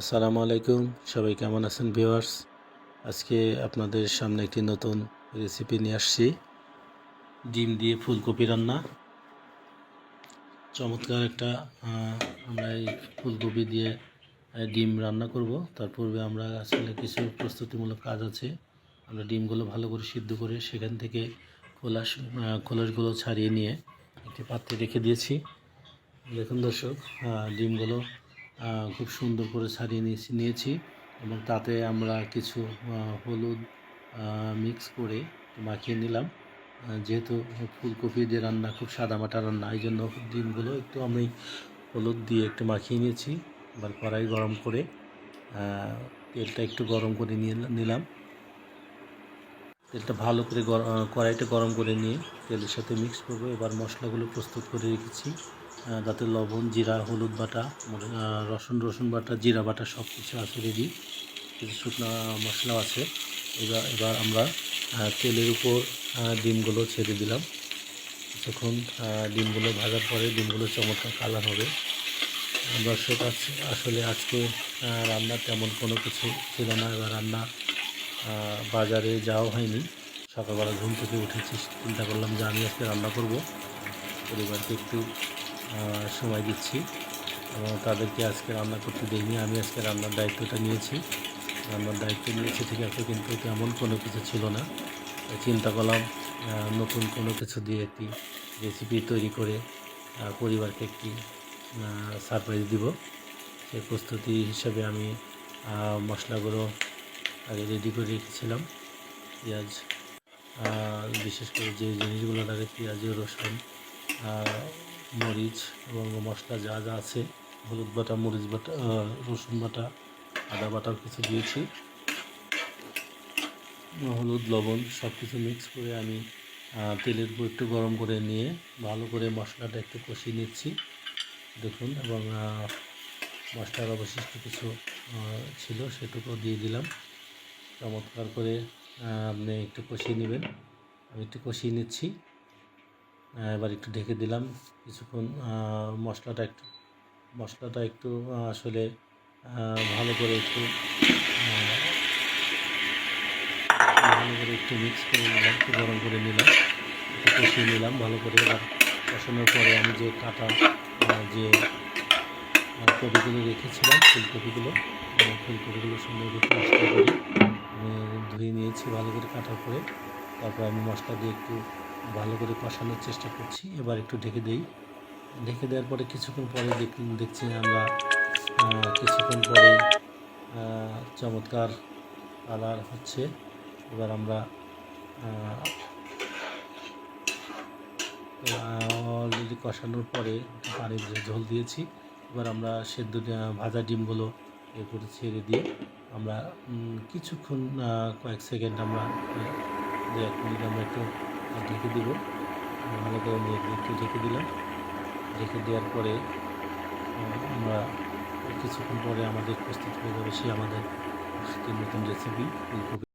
আসসালামু আলাইকুম। সবাই কেমন আছেন ভিউয়ার্স? আজকে আপনাদের সামনে একটি নতুন রেসিপি নিয়ে আসছি। ডিম দিয়ে ফুলকপি রান্না। চমৎকার একটা আমরা এই ফুলকপি দিয়ে ডিম রান্না করব। তার পূর্বে আমরা আসলে কিছু প্রস্তুতিমূলক কাজ আছে। আমরা ডিমগুলো ভালো করে সিদ্ধ করে সেখান থেকে খোলাস খোলাসগুলো ছাড়িয়ে নিয়ে একটি পাত্রে রেখে দিয়েছি। দেখুন দর্শক ডিমগুলো খুব সুন্দর করে ছাড়িয়ে নিয়েছি নিয়েছি এবং তাতে আমরা কিছু হলুদ মিক্স করে মাখিয়ে নিলাম। যেহেতু ফুলকপি দিয়ে রান্না খুব সাদামাটা রান্না এই জন্য ডিমগুলো একটু আমি হলুদ দিয়ে একটু মাখিয়ে নিয়েছি। এবার কড়াই গরম করে তেলটা একটু গরম করে নিয়ে নিলাম। তেলটা ভালো করে গর- আহ, কড়াইটা গরম করে নিয়ে তেলের সাথে মিক্স করব। এবার মশলাগুলো প্রস্তুত করে রেখেছি। তাতে লবণ জিরা হলুদ বাটা রসুন রসুন বাটা জিরা বাটা সব কিছু আছে রেডি কিছু শুকনো মশলাও আছে। এবার এবার আমরা তেলের উপর ডিমগুলো ছেড়ে দিলাম। আহ, ডিমগুলো ভাজার পরে ডিমগুলো চমৎকার কালার হবে। দর্শক আছে আসলে আজকে রান্না তেমন কোনো কিছু ছিল না। এবার রান্না বাজারে যাওয়া হয়নি। সকালবেলা ঘুম থেকে উঠেছি চিন্তা করলাম যে আমি আজকে রান্না করব। পরিবারকে একটু সময় দিচ্ছি এবং তাদেরকে আজকে রান্না করতে দেইনি। আমি আজকে রান্নার দায়িত্বটা নিয়েছি। রান্নার দায়িত্ব নিয়েছি ঠিক আছে, কিন্তু তেমন কোনো কিছু ছিল না। চিন্তা করলাম নতুন কোনো কিছু দিয়ে একটি রেসিপি তৈরি করে পরিবারকে একটি সারপ্রাইজ দিব। সেই প্রস্তুতি হিসাবে আমি মশলাগুলো আগে রেডি করে রেখেছিলাম। পেঁয়াজ বিশেষ করে যে জিনিসগুলো লাগে, পেঁয়াজ, রসুন মরিচ এবং মশলা যা যা আছে, হলুদ বাটা, মরিচ বাটা রসুন বাটা, আদা বাটাও কিছু দিয়েছি। হলুদ, লবণ সব কিছু মিক্স করে আমি তেলের উপর একটু গরম করে নিয়ে ভালো করে মশলাটা একটু কষিয়ে নিচ্ছি। দেখুন, এবং মশলার অবশিষ্ট কিছু ছিল সেটুকু দিয়ে দিলাম। চমৎকার করে আপনি একটু কষিয়ে নেবেন। আমি একটু কষিয়ে নিচ্ছি। এবার একটু ঢেকে দিলাম কিছুক্ষণ মশলাটা একটু মশলাটা একটু আসলে ভালো করে একটু ভালো করে একটু মিক্স করে নিলাম, একটু গরম করে নিলাম, একটু কষিয়ে নিলাম ভালো করে। এবার কষানোর পরে আমি যে কাটা যে কপিগুলো রেখেছিলাম, ফুলকপিগুলো ফুলকপিগুলো সুন্দর করে পরিষ্কার করে ধুয়ে নিয়েছি ভালো করে কাটার পরে। তারপর আমি মশলা দিয়ে একটু ভালো করে কষানোর চেষ্টা করছি। এবার একটু ঢেকে দেই। ঢেকে দেওয়ার পরে কিছুক্ষণ পরে দেখ, দেখছি আমরা কিছুক্ষণ পরে চমৎকার কালার হচ্ছে। এবার আমরা অলরেডি কষানোর পরে পানির যে ঝোল দিয়েছি। এবার আমরা সেদ্ধ ভাজা ডিমগুলো এ করে ছেড়ে দিয়ে আমরা কিছুক্ষণ কয়েক সেকেন্ড আমরা দু এক মিনিট আমরা একটু ঢেকে দিব। ভালো করে নিয়ে একটু ঢেকে দিলাম। ঢেকে দেওয়ার পরে আমরা কিছুক্ষণ পরে আমাদের প্রস্তুত হয়ে যাবে সে আমাদের নতুন রেসিপি ফুলকপি।